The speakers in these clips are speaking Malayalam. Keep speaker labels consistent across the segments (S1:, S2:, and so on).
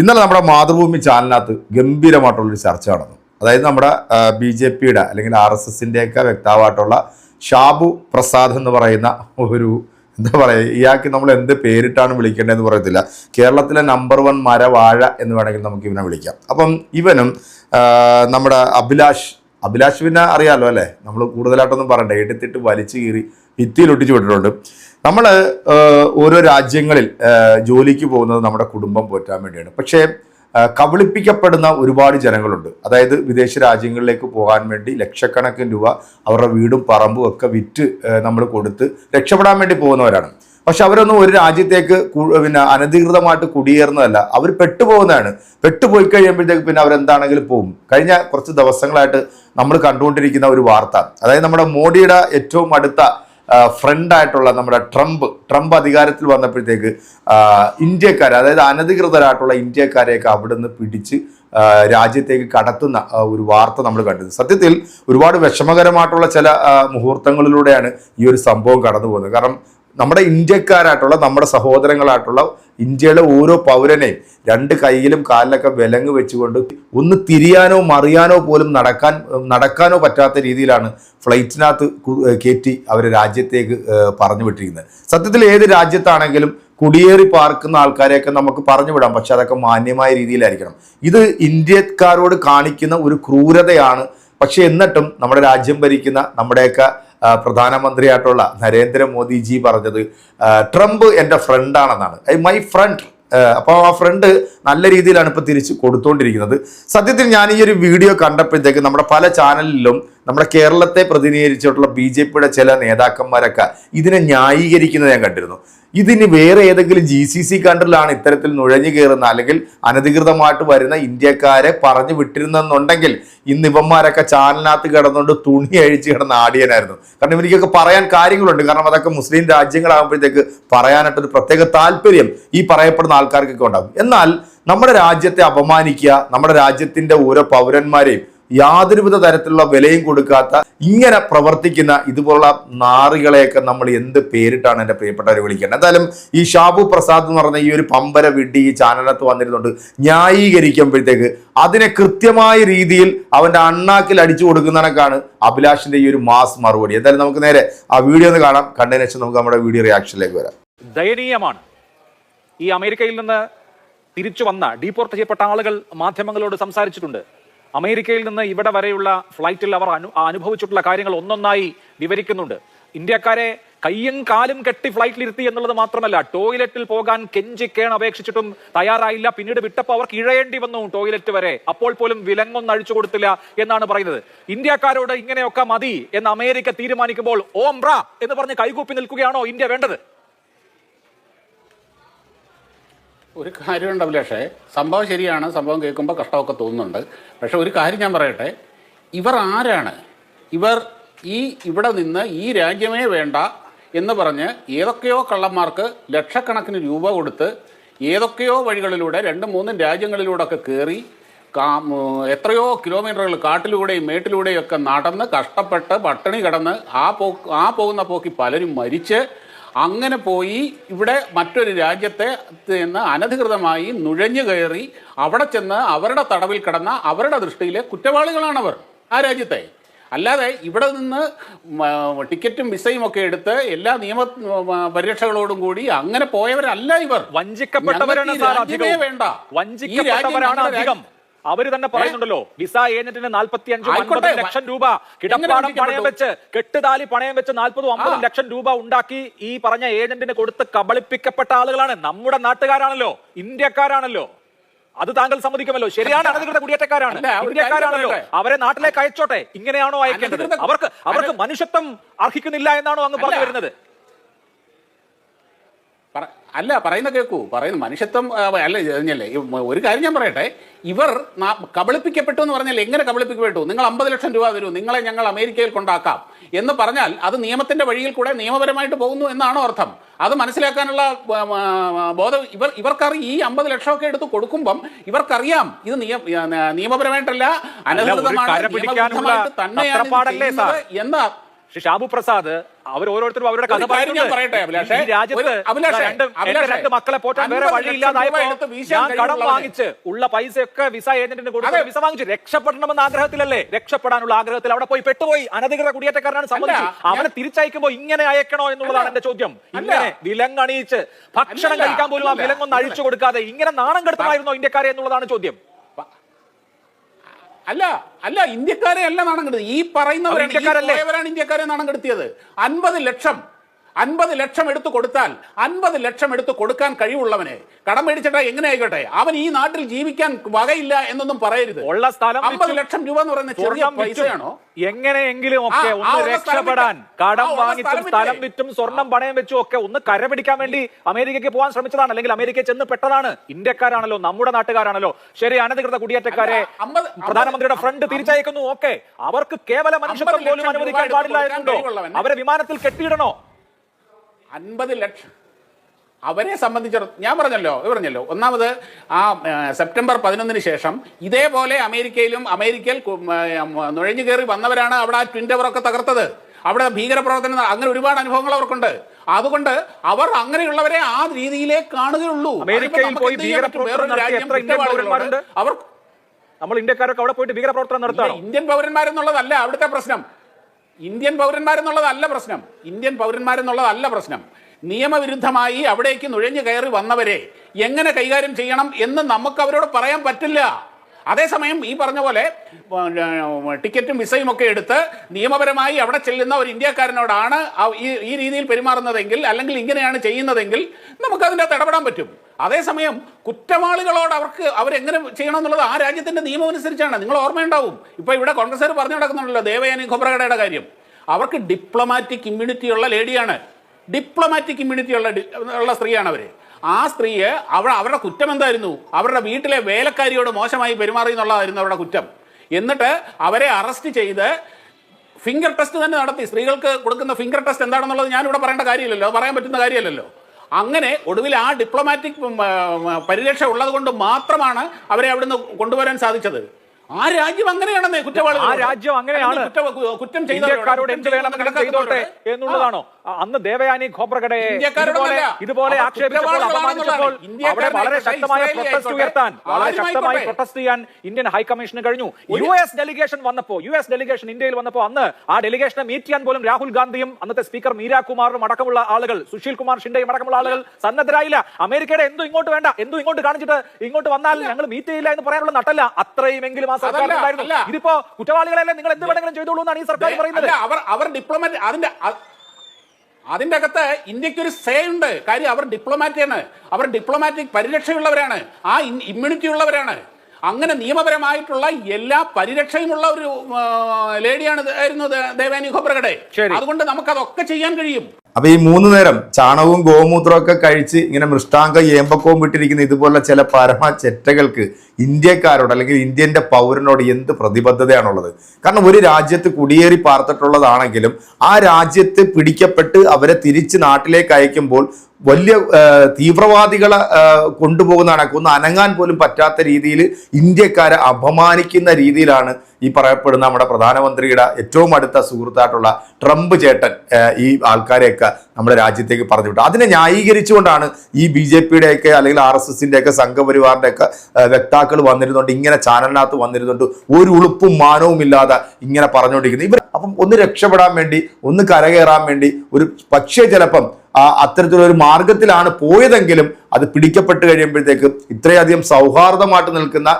S1: ഇന്നലെ നമ്മുടെ മാതൃഭൂമി ചാനലിനകത്ത് ഗംഭീരമായിട്ടുള്ളൊരു ചർച്ച നടന്നു. അതായത് നമ്മുടെ ബി ജെ പിയുടെ അല്ലെങ്കിൽ ആർ എസ് എസിന്റെയൊക്കെ വ്യക്താവായിട്ടുള്ള ഷാബു പ്രസാദ് എന്ന് പറയുന്ന ഒരു എന്താ പറയുക ഇയാൾക്ക് നമ്മൾ എന്ത് പേരിട്ടാണ് വിളിക്കേണ്ടതെന്ന് പറയത്തില്ല. കേരളത്തിലെ നമ്പർ വൺ മരവാഴ എന്ന് വേണമെങ്കിൽ നമുക്ക് ഇവനെ വിളിക്കാം. അപ്പം ഇവനും നമ്മുടെ അഭിലാഷ് അഭിലാഷ് പിന്നെ അറിയാമല്ലോ അല്ലേ? നമ്മൾ കൂടുതലായിട്ടൊന്നും പറയണ്ട. എടുത്തിട്ട് വലിച്ചു കീറി ഭിത്തിയിലൊട്ടിച്ച് വിട്ടിട്ടുണ്ട്. നമ്മൾ ഓരോ രാജ്യങ്ങളിൽ ജോലിക്ക് പോകുന്നത് നമ്മുടെ കുടുംബം പോറ്റാൻ വേണ്ടിയാണ്. പക്ഷേ കബളിപ്പിക്കപ്പെടുന്ന ഒരുപാട് ജനങ്ങളുണ്ട്. അതായത് വിദേശ രാജ്യങ്ങളിലേക്ക് പോകാൻ വേണ്ടി ലക്ഷക്കണക്കിന് രൂപ അവരുടെ വീടും പറമ്പും ഒക്കെ വിറ്റ് നമ്മൾ കൊടുത്ത് രക്ഷപ്പെടാൻ വേണ്ടി പോകുന്നവരാണ്. പക്ഷെ അവരൊന്നും ഒരു രാജ്യത്തേക്ക് പിന്നെ അനധികൃതമായിട്ട് കുടിയേറുന്നതല്ല. അവർ പെട്ടുപോകുന്നതാണ്. പെട്ടുപോയി കഴിയുമ്പോഴത്തേക്ക് പിന്നെ അവരെന്താണെങ്കിലും പോകും കഴിഞ്ഞ കുറച്ച് ദിവസങ്ങളായിട്ട് നമ്മൾ കണ്ടുകൊണ്ടിരിക്കുന്ന ഒരു വാർത്ത. അതായത് നമ്മുടെ മോഡിയുടെ ഏറ്റവും അടുത്ത ഫ്രണ്ടായിട്ടുള്ള നമ്മുടെ ട്രംപ് ട്രംപ് അധികാരത്തിൽ വന്നപ്പോഴത്തേക്ക് ഇന്ത്യക്കാർ അതായത് അനധികൃതരായിട്ടുള്ള ഇന്ത്യക്കാരെയൊക്കെ അവിടുന്ന് പിടിച്ച് രാജ്യത്തേക്ക് കടത്തുന്ന ഒരു വാർത്ത നമ്മൾ കണ്ടത്. സത്യത്തിൽ ഒരുപാട് വിഷമകരമായിട്ടുള്ള ചില മുഹൂർത്തങ്ങളിലൂടെയാണ് ഈ ഒരു സംഭവം കടന്നു പോകുന്നത് കാരണം നമ്മുടെ ഇന്ത്യക്കാരായിട്ടുള്ള നമ്മുടെ സഹോദരങ്ങളായിട്ടുള്ള ഇന്ത്യയിലെ ഓരോ പൗരനെയും രണ്ട് കൈയിലും കാലിലൊക്കെ വിലങ്ങ് വെച്ചുകൊണ്ട് ഒന്ന് തിരിയാനോ മറിയാനോ പോലും നടക്കാൻ നടക്കാനോ പറ്റാത്ത രീതിയിലാണ് ഫ്ലൈറ്റിനകത്ത് കയറ്റി അവർ രാജ്യത്തേക്ക് പറഞ്ഞു വിട്ടിരിക്കുന്നത് സത്യത്തിൽ ഏത് രാജ്യത്താണെങ്കിലും കുടിയേറി പാർക്കുന്ന ആൾക്കാരെയൊക്കെ നമുക്ക് പറഞ്ഞു വിടാം പക്ഷെ അതൊക്കെ മാന്യമായ രീതിയിലായിരിക്കണം. ഇത് ഇന്ത്യക്കാരോട് കാണിക്കുന്ന ഒരു ക്രൂരതയാണ്. പക്ഷെ എന്നിട്ടും നമ്മുടെ രാജ്യം ഭരിക്കുന്ന നമ്മുടെയൊക്കെ പ്രധാനമന്ത്രിയായിട്ടുള്ള നരേന്ദ്രമോദിജി പറഞ്ഞത് ട്രംപ് എന്റെ ഫ്രണ്ടാണെന്നാണ്. I my friend. അപ്പോൾ ആ ഫ്രണ്ട് നല്ല രീതിയിലാണ് ഇപ്പോൾ തിരിച്ച് കൊടുത്തുകൊണ്ടിരിക്കുന്നത് സത്യത്തിൽ ഞാൻ ഈ ഒരു വീഡിയോ കണ്ടപ്പോഴത്തേക്ക് നമ്മുടെ പല ചാനലിലും നമ്മുടെ കേരളത്തെ പ്രതിനിധീകരിച്ചിട്ടുള്ള ബി ചില നേതാക്കന്മാരൊക്കെ ഇതിനെ ന്യായീകരിക്കുന്നത് ഞാൻ കണ്ടിരുന്നു. ഇതിന് വേറെ ഏതെങ്കിലും ജി സി സി കൺട്രിലാണ് ഇത്തരത്തിൽ നുഴഞ്ഞു കയറുന്ന അല്ലെങ്കിൽ അനധികൃതമായിട്ട് വരുന്ന ഇന്ത്യക്കാരെ പറഞ്ഞു വിട്ടിരുന്നെന്നുണ്ടെങ്കിൽ ഇന്ന് ഇവന്മാരൊക്കെ ചാനലിനകത്ത് കിടന്നുകൊണ്ട് തുണി അഴിച്ച് കിടന്ന ആടിയനായിരുന്നു. കാരണം ഇവനിക്കൊക്കെ പറയാൻ കാര്യങ്ങളുണ്ട്. കാരണം അതൊക്കെ മുസ്ലിം രാജ്യങ്ങളാകുമ്പോഴത്തേക്ക് പറയാനായിട്ടൊരു പ്രത്യേക താല്പര്യം ഈ പറയപ്പെടുന്ന ആൾക്കാർക്കൊക്കെ ഉണ്ടാകും. എന്നാൽ നമ്മുടെ രാജ്യത്തെ അപമാനിക്കുക നമ്മുടെ രാജ്യത്തിന്റെ ഓരോ പൗരന്മാരെയും യാതൊരുവിധ തരത്തിലുള്ള വിലയും കൊടുക്കാത്ത ഇങ്ങനെ പ്രവർത്തിക്കുന്ന ഇതുപോലുള്ള നാറികളെയൊക്കെ നമ്മൾ എന്ത് പേരിട്ടാണ് എന്റെ പ്രിയപ്പെട്ടവരെ വിളിക്കേണ്ടത്? എന്തായാലും ഈ ഷാബു പ്രസാദ് എന്ന് പറഞ്ഞ ഈ ഒരു പമ്പര വിഡ്ഢി ഈ ചാനലിനകത്ത് വന്നിരുന്നുണ്ട്. ന്യായീകരിക്കുമ്പോഴത്തേക്ക് അതിനെ കൃത്യമായ രീതിയിൽ അവന്റെ അണ്ണാക്കിൽ അടിച്ചു കൊടുക്കുന്നതിനൊക്കെയാണ് അഭിലാഷിന്റെ ഈ ഒരു മാസ് മറുപടി. എന്തായാലും നമുക്ക് നേരെ ആ വീഡിയോ ഒന്ന് കാണാം. കണ്ടതിന് ശേഷം നമുക്ക് നമ്മുടെ വീഡിയോ റിയാക്ഷനിലേക്ക് വരാം.
S2: ദയനീയമാണ്. ഈ അമേരിക്കയിൽ നിന്ന് തിരിച്ചു വന്ന ഡീപ്പോർട്ട് ചെയ്യപ്പെട്ട ആളുകൾ മാധ്യമങ്ങളോട് സംസാരിച്ചിട്ടുണ്ട്. അമേരിക്കയിൽ നിന്ന് ഇവിടെ വരെയുള്ള ഫ്ലൈറ്റിൽ അവർ അനു അനുഭവിച്ചിട്ടുള്ള കാര്യങ്ങൾ ഒന്നൊന്നായി വിവരിക്കുന്നുണ്ട്. ഇന്ത്യക്കാരെ കയ്യും കാലും കെട്ടി ഫ്ലൈറ്റിലിരുത്തി എന്നുള്ളത് മാത്രമല്ല ടോയ്ലറ്റിൽ പോകാൻ കെഞ്ചിക്കേൺ അപേക്ഷിച്ചിട്ടും തയ്യാറായില്ല. പിന്നീട് വിട്ടപ്പോൾ അവർക്ക് ഇഴയേണ്ടി വന്നു ടോയ്ലറ്റ് വരെ. അപ്പോൾ പോലും വിലങ്ങൊന്നും അഴിച്ചു കൊടുത്തില്ല എന്നാണ് പറയുന്നത്. ഇന്ത്യക്കാരോട് ഇങ്ങനെയൊക്കെ മതി എന്ന് അമേരിക്ക തീരുമാനിക്കുമ്പോൾ ഓം ബ്രാ എന്ന് പറഞ്ഞ് കൈകൂപ്പി നിൽക്കുകയാണോ ഇന്ത്യ വേണ്ടത്?
S3: ഒരു കാര്യമുണ്ട് അഭിലാഷേ. സംഭവം ശരിയാണ് സംഭവം കേൾക്കുമ്പോൾ കഷ്ടമൊക്കെ തോന്നുന്നുണ്ട്. പക്ഷേ ഒരു കാര്യം ഞാൻ പറയട്ടെ. ഇവർ ആരാണ്? ഇവർ ഈ ഇവിടെ നിന്ന് ഈ രാജ്യമേ വേണ്ട എന്ന് പറഞ്ഞ് ഏതൊക്കെയോ കള്ളന്മാർക്ക് ലക്ഷക്കണക്കിന് രൂപ കൊടുത്ത് ഏതൊക്കെയോ വഴികളിലൂടെ രണ്ടും മൂന്നും രാജ്യങ്ങളിലൂടെ ഒക്കെ കയറി എത്രയോ കിലോമീറ്ററുകൾ കാട്ടിലൂടെയും മേട്ടിലൂടെയും ഒക്കെ നടന്ന് കഷ്ടപ്പെട്ട് പട്ടിണി കിടന്ന് ആ പോ ആ പോകുന്ന പോക്കി പലരും മരിച്ച് അങ്ങനെ പോയി ഇവിടെ മറ്റൊരു രാജ്യത്തെ നിന്ന് അനധികൃതമായി നുഴഞ്ഞു കയറി അവിടെ ചെന്ന് അവരുടെ തടവിൽ കിടന്ന അവരുടെ ദൃഷ്ടിയിലെ കുറ്റവാളികളാണവർ ആ രാജ്യത്തെ. അല്ലാതെ ഇവിടെ നിന്ന് ടിക്കറ്റും വിസയും ഒക്കെ എടുത്ത് എല്ലാ നിയമ പരിരക്ഷകളോടും കൂടി അങ്ങനെ പോയവരല്ല ഇവർ.
S2: വഞ്ചിക്കപ്പെട്ടവരാണ്
S3: വേണ്ട.
S2: വഞ്ചിക്കപ്പെട്ടവരാണ് അധികം. അവർ തന്നെ പറയുന്നുണ്ടല്ലോ. വിസ ഏജന്റിന് നാൽപ്പത്തി അഞ്ചും. ലക്ഷം രൂപ. കിടപ്പാടം പണയം വെച്ച് കെട്ടുതാലി പണയം വെച്ച് നാൽപ്പതും അമ്പതും. ലക്ഷം രൂപ ഉണ്ടാക്കി ഈ പറഞ്ഞ ഏജന്റിന് കൊടുത്ത് കബളിപ്പിക്കപ്പെട്ട ആളുകളാണ്. നമ്മുടെ നാട്ടുകാരാണല്ലോ. ഇന്ത്യക്കാരാണല്ലോ. അത് താങ്കൾ സമ്മതിക്കുമല്ലോ. ശരിയാണ് അനധികൃത കുടിയേറ്റക്കാരാണ്. ഇന്ത്യക്കാരാണല്ലോ. അവരെ നാട്ടിലേക്ക് അയച്ചോട്ടെ. ഇങ്ങനെയാണോ അയക്കേണ്ടത്? അവർക്ക് അവർക്ക് മനുഷ്യത്വം അർഹിക്കുന്നില്ല എന്നാണോ അങ്ങ് പറഞ്ഞു വരുന്നത്?
S3: അല്ല പറയുന്ന കേൾക്കൂ പറയുന്ന മനുഷ്യത്വം അല്ല പറഞ്ഞല്ലേ ഒരു കാര്യം ഞാൻ പറയട്ടെ. ഇവർ കബളിപ്പിക്കപ്പെട്ടു എന്ന് പറഞ്ഞാൽ എങ്ങനെ കബളിപ്പിക്കപ്പെട്ടു? നിങ്ങൾ അമ്പത് ലക്ഷം രൂപ തരൂ. നിങ്ങളെ ഞങ്ങൾ അമേരിക്കയിൽ കൊണ്ടാക്കാം. എന്ന് പറഞ്ഞാൽ അത് നിയമത്തിന്റെ വഴിയിൽ കൂടെ നിയമപരമായിട്ട് പോകുന്നു എന്നാണോ അർത്ഥം. അത് മനസ്സിലാക്കാനുള്ള ബോധം ഇവർ ഇവർക്കറി ഈ അമ്പത് ലക്ഷമൊക്കെ എടുത്ത് കൊടുക്കുമ്പം ഇവർക്കറിയാം. ഇത് നിയ- നിയമപരമായിട്ടല്ല
S2: അനധികൃതമായിട്ട്
S3: അനധികൃതമാണ് തന്നെയാണ് എന്നാ
S2: ശ്രീ ഷാബു പ്രസാദ് അവർ ഓരോരുത്തരും അവരുടെ കഥ
S3: പറയുന്നത്
S2: പറയുന്നുണ്ട്. ഈ രാജ്യത്ത് രണ്ട് എന്റെ രണ്ട് മക്കളെ പോറ്റാൻ വേറെ
S3: 50
S2: വഴിയില്ലാതായപ്പോ
S3: ലക്ഷം രൂപ എടുത്ത് വീശാൻ
S2: ഞാൻ കടം വാങ്ങിച്ച് ഉള്ള പൈസയൊക്കെ വിസ ഏജന്റിന് കൊടുത്ത് വിസ വാങ്ങിച്ചു രക്ഷപ്പെടണമെന്ന ആഗ്രഹത്തിലല്ലേ? രക്ഷപ്പെടാനുള്ള ആഗ്രഹത്തിൽ അവിടെ പോയി പെട്ടുപോയി. അനധികൃത കുടിയേറ്റക്കാരനാണ് സമ്മതിച്ചു അവനെ തിരിച്ചയക്കുമ്പോൾ ഇങ്ങനെ അയക്കണോ എന്നുള്ളതാണ് എന്റെ ചോദ്യം. ഇങ്ങനെ വിലങ്ങണിയിച്ച് ഭക്ഷണം കഴിക്കാൻ പോലും ആ
S3: വിലങ്ങൊന്നും
S2: വിലങ്ങൊന്ന് അഴിച്ചു കൊടുക്കാതെ ഇങ്ങനെ നാണം കെടുത്തമായിരുന്നോ ഇന്ത്യക്കാരെ എന്നുള്ളതാണ് ചോദ്യം.
S3: അല്ല അല്ല ഇന്ത്യക്കാരെ അല്ല നാണം കെടുത്തി ഈ പറയുന്നവരാണ് ഇന്ത്യക്കാരെ നാണം കെടുത്തിയത്. അൻപത് ലക്ഷം അൻപത് ലക്ഷം എടുത്തു കൊടുത്താൽ അൻപത് ലക്ഷം എടുത്തു കൊടുക്കാൻ കഴിവുള്ളവനെ കടം മേടിച്ചിട്ടാ എങ്ങനെ ആയിക്കോട്ടെ? അവൻ ഈ നാട്ടിൽ ജീവിക്കാൻ വകയില്ല എന്നൊന്നും പറയരുത്.
S2: ഉള്ള സ്ഥലം
S3: അമ്പത് ലക്ഷം രൂപ എന്ന് പറയുന്ന ചെറിയ പൈസയാണോ?
S2: എങ്ങനെയെങ്കിലും ഒക്കെ ഒന്ന് രക്ഷപ്പെടാൻ കടം വാങ്ങിച്ചും
S3: സ്ഥലം വിറ്റ്.
S2: സ്വർണം പണയം വെച്ചും ഒക്കെ ഒന്ന് കരപിടിക്കാൻ വേണ്ടി അമേരിക്കയ്ക്ക് പോകാൻ ശ്രമിച്ചതാണ്. അല്ലെങ്കിൽ അമേരിക്കയിൽ ചെന്ന് പെട്ടതാണ്. ഇന്ത്യക്കാരാണല്ലോ നമ്മുടെ നാട്ടുകാരാണല്ലോ. ശരി അനധികൃത കുടിയേറ്റക്കാരെ പ്രധാനമന്ത്രിയുടെ ഫ്രണ്ട് തിരിച്ചയക്കുന്നു. ഓക്കെ. അവർക്ക് കേവല മനുഷ്യത്വം പോലും അനുവദിക്കാൻ
S3: പാടില്ലായിരുന്നു
S2: പാടില്ലായിരുന്നുണ്ടോ അവരെ വിമാനത്തിൽ കെട്ടിയിടണോ?
S3: അൻപത് ലക്ഷം. അവരെ സംബന്ധിച്ചിടത്തോളം ഞാൻ പറഞ്ഞല്ലോ പറഞ്ഞല്ലോ. ഒന്നാമത് ആ സെപ്റ്റംബർ പതിനൊന്നിന് ശേഷം ഇതേപോലെ അമേരിക്കയിലും അമേരിക്കയിൽ നുഴഞ്ഞു കയറി വന്നവരാണ് അവിടെ ആ ട്വിൻ ടവറൊക്കെ തകർത്തത്. അവിടെ ഭീകരപ്രവർത്തനം അങ്ങനെ ഒരുപാട് അനുഭവങ്ങൾ അവർക്കുണ്ട്. അതുകൊണ്ട് അവർ അങ്ങനെയുള്ളവരെ ആ രീതിയിലേ കാണുകയുള്ളൂ? അവർ
S2: നമ്മൾ ഇന്ത്യക്കാരൊക്കെ അവിടെ പോയിട്ട് ഭീകരപ്രവർത്തനം നടത്തണം
S3: ഇന്ത്യൻ പൗരന്മാരെന്നുള്ളതല്ല അവിടുത്തെ പ്രശ്നം. ഇന്ത്യൻ പൗരന്മാരെന്നുള്ളതല്ല പ്രശ്നം. ഇന്ത്യൻ പൗരന്മാരെന്നുള്ളതല്ല പ്രശ്നം. നിയമവിരുദ്ധമായി അവിടേക്ക് നുഴഞ്ഞു കയറി വന്നവരെ എങ്ങനെ കൈകാര്യം ചെയ്യണം എന്ന് നമുക്ക് അവരോട് പറയാൻ പറ്റില്ല. അതേസമയം ഈ പറഞ്ഞ പോലെ ടിക്കറ്റും വിസയും ഒക്കെ എടുത്ത് നിയമപരമായി അവിടെ ചെല്ലുന്ന ഒരു ഇന്ത്യക്കാരനോടാണ് ഈ രീതിയിൽ പെരുമാറുന്നതെങ്കിൽ അല്ലെങ്കിൽ ഇങ്ങനെയാണ് ചെയ്യുന്നതെങ്കിൽ നമുക്ക് അകത്ത് ഇടപെടാൻ പറ്റും. അതേസമയം കുറ്റവാളികളോട് അവർക്ക് അവരെങ്ങനെ ചെയ്യണം എന്നുള്ളത് ആ രാജ്യത്തിന്റെ നിയമം അനുസരിച്ചാണ്. നിങ്ങൾ ഓർമ്മയുണ്ടാവും. ഇപ്പൊ ഇവിടെ കോൺഗ്രസ്സുകാർ പറഞ്ഞു നടക്കുന്നുണ്ടല്ലോ ദേവയാനി ഖൊബ്രഗഡയുടെ കാര്യം. അവർക്ക് ഡിപ്ലോമാറ്റിക് ഇമ്മ്യൂണിറ്റി ഉള്ള ലേഡിയാണ് ഡിപ്ലോമാറ്റിക് ഇമ്മ്യൂണിറ്റി ഉള്ള ഉള്ള സ്ത്രീയാണ് അവർ. ആ സ്ത്രീയെ അവൾ അവരുടെ കുറ്റം എന്തായിരുന്നു? അവരുടെ വീട്ടിലെ വേലക്കാരിയോട് മോശമായി പെരുമാറി എന്നുള്ളതായിരുന്നു അവരുടെ കുറ്റം. എന്നിട്ട് അവരെ അറസ്റ്റ് ചെയ്ത് ഫിംഗർ ടെസ്റ്റ് തന്നെ നടത്തി. സ്ത്രീകൾക്ക് കൊടുക്കുന്ന ഫിംഗർ ടെസ്റ്റ് എന്താണെന്നുള്ളത് ഞാനിവിടെ പറയേണ്ട കാര്യമില്ലല്ലോ. പറയാൻ പറ്റുന്ന കാര്യമല്ലല്ലോ. അങ്ങനെ ഒടുവിൽ ആ ഡിപ്ലോമാറ്റിക് പരിരക്ഷ ഉള്ളത് കൊണ്ട് മാത്രമാണ് അവരെ അവിടുന്ന് കൊണ്ടുവരാൻ സാധിച്ചത്. ആ രാജ്യം അങ്ങനെയാണെന്നേ കുറ്റവാളികൾ
S2: ആ രാജ്യം അങ്ങനെയാണ്.
S3: കുറ്റം
S2: എന്ത് വേണമെങ്കിലും ചെയ്തോട്ടെ എന്നുള്ളതാണോ? അന്ന് ദേവയാനി ഖോബ്രഗഡയെ ഇതുപോലെ ആക്ഷേപിച്ചപ്പോൾ അപമാനിച്ചപ്പോൾ അവിടെ വളരെ ശക്തമായ പ്രൊട്ടസ്റ്റ് ഉയർത്താൻ വളരെ ശക്തമായി പ്രൊട്ടസ്റ്റ് ചെയ്യാൻ ഇന്ത്യൻ ഹൈക്കമ്മീഷന് കഴിഞ്ഞു. യു എസ് ഡെലിഗേഷൻ വന്നപ്പോ യു എസ് ഡെലിഗേഷൻ ഇന്ത്യയിൽ വന്നപ്പോ അന്ന് ആ ഡെലിഗേഷനെ മീറ്റ് ചെയ്യാൻ പോലും രാഹുൽ ഗാന്ധിയും അന്നത്തെ സ്പീക്കർ മീരാ കുമാറും അടക്കമുള്ള ആളുകൾ സുശീൽ കുമാർ ഷിൻഡയും അടക്കമുള്ള ആളുകൾ സന്നദ്ധരായില്ല. അമേരിക്കയുടെ എന്തും ഇങ്ങോട്ട് വേണ്ട? എന്തും ഇങ്ങോട്ട് കാണിച്ചിട്ട് ഇങ്ങോട്ട് വന്നാൽ ഞങ്ങൾ മീറ്റ് ചെയ്യില്ല എന്ന് പറയാനുള്ള നട്ടല്ല. അത്രയുമെങ്കിലും ആ സർക്കാർ ഉണ്ടായിരുന്നു. ഇതിപ്പോ കുറ്റവാളികളെല്ലാം? നിങ്ങൾ എന്ത് വേണമെങ്കിലും ചെയ്തോളൂ എന്നാണ് ഈ സർക്കാർ പറയുന്നത്.
S3: അവർ അവർ ഡിപ്ലോമാറ്റ് അതിന്റെ അ- അതിന്റെ അകത്ത് ഇന്ത്യയ്ക്ക് ഒരു സേ ഉണ്ട്. കാര്യം അവർ ഡിപ്ലോമാറ്റാണ് അവർ ഡിപ്ലോമാറ്റിക് പരിരക്ഷയുള്ളവരാണ്. ആ ഇമ്മ്യൂണിറ്റി ഉള്ളവരാണ്. അങ്ങനെ നിയമപരമായിട്ടുള്ള എല്ലാ പരിരക്ഷയുമുള്ള ഒരു ലേഡിയാണ് ആയിരുന്നു ദേവാനി ഖോബ്രഗഡെ. അതുകൊണ്ട് നമുക്ക് അതൊക്കെ ചെയ്യാൻ കഴിയും.
S1: അപ്പൊ ഈ മൂന്ന് നേരം ചാണകവും ഗോമൂത്രവും ഒക്കെ കഴിച്ച് ഇങ്ങനെ മൃഷ്ടാംഗ ഏമ്പക്കവും വിട്ടിരിക്കുന്ന ഇതുപോലെ ചില പരമ ചെറ്റകൾക്ക് ഇന്ത്യക്കാരോട് അല്ലെങ്കിൽ ഇന്ത്യന്റെ പൗരനോട് എന്ത് പ്രതിബദ്ധതയാണുള്ളത്? കാരണം ഒരു രാജ്യത്ത് കുടിയേറി പാർത്തിട്ടുള്ളതാണെങ്കിലും ആ രാജ്യത്ത് പിടിക്കപ്പെട്ട് അവരെ തിരിച്ച് നാട്ടിലേക്ക് അയക്കുമ്പോൾ വലിയ തീവ്രവാദികളെ കൊണ്ടുപോകുന്നതാണ്. കൊണ്ടുപോകുന്ന ഒന്ന് അനങ്ങാൻ പോലും പറ്റാത്ത രീതിയിൽ ഇന്ത്യക്കാരെ അപമാനിക്കുന്ന രീതിയിലാണ് ഈ പറയപ്പെടുന്ന നമ്മുടെ പ്രധാനമന്ത്രിയുടെ ഏറ്റവും അടുത്ത സുഹൃത്തായിട്ടുള്ള ട്രംപ് ചേട്ടൻ ഈ ആൾക്കാരെയൊക്കെ നമ്മുടെ രാജ്യത്തേക്ക് പറഞ്ഞു വിട്ടു അതിനെ ന്യായീകരിച്ചുകൊണ്ടാണ് ഈ ബി ജെ പിയുടെയൊക്കെ അല്ലെങ്കിൽ ആർ എസ് എസിന്റെയൊക്കെ സംഘപരിവാറിന്റെയൊക്കെ വ്യക്താക്കൾ വന്നിരുന്നുണ്ട് ഇങ്ങനെ ചാനലിനകത്ത് വന്നിരുന്നുണ്ട് ഒരു ഉളുപ്പും മാനവും ഇല്ലാതെ ഇങ്ങനെ പറഞ്ഞുകൊണ്ടിരിക്കുന്നത്. ഇവർ അപ്പം ഒന്ന് രക്ഷപ്പെടാൻ വേണ്ടി ഒന്ന് കരകയറാൻ വേണ്ടി ഒരു പക്ഷേ ചിലപ്പം അത്തരത്തിലൊരു മാർഗത്തിലാണ് പോയതെങ്കിലും അത് പിടിക്കപ്പെട്ട് കഴിയുമ്പോഴത്തേക്ക് ഇത്രയധികം സൗഹാർദ്ദമായിട്ട് നിൽക്കുന്ന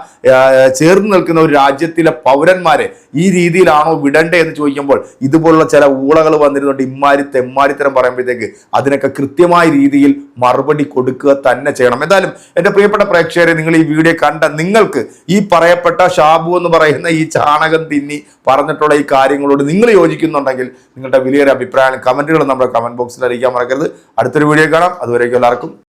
S1: ചേർന്ന് നിൽക്കുന്ന ഒരു രാജ്യത്തിലെ പൗരന്മാരെ ഈ രീതിയിലാണോ വിടണ്ടേ എന്ന് ചോദിക്കുമ്പോൾ ഇതുപോലുള്ള ചില ഊളകൾ വന്നിരുന്നുണ്ട് ഇമ്മാരി തെമ്മാരിത്തരം പറയുമ്പോഴത്തേക്ക് അതിനൊക്കെ കൃത്യമായ രീതിയിൽ മറുപടി കൊടുക്കുക തന്നെ ചെയ്യണം. എന്തായാലും എന്റെ പ്രിയപ്പെട്ട പ്രേക്ഷകരെ നിങ്ങൾ ഈ വീഡിയോ കണ്ട നിങ്ങൾക്ക് ഈ പറയപ്പെട്ട ഷാബു എന്ന് പറയുന്ന ഈ ചാണകം തിന്നി പറഞ്ഞിട്ടുള്ള ഈ കാര്യങ്ങളോട് നിങ്ങൾ യോജിക്കുന്നുണ്ടെങ്കിൽ നിങ്ങളുടെ വലിയൊരു അഭിപ്രായം കമന്റുകൾ നമ്മുടെ കമന്റ് ബോക്സിൽ അറിയിക്കാൻ മറക്കരുത്. അടുത്തൊരു വീഡിയോ കാണാം. അതുവരേക്കും എല്ലാവർക്കും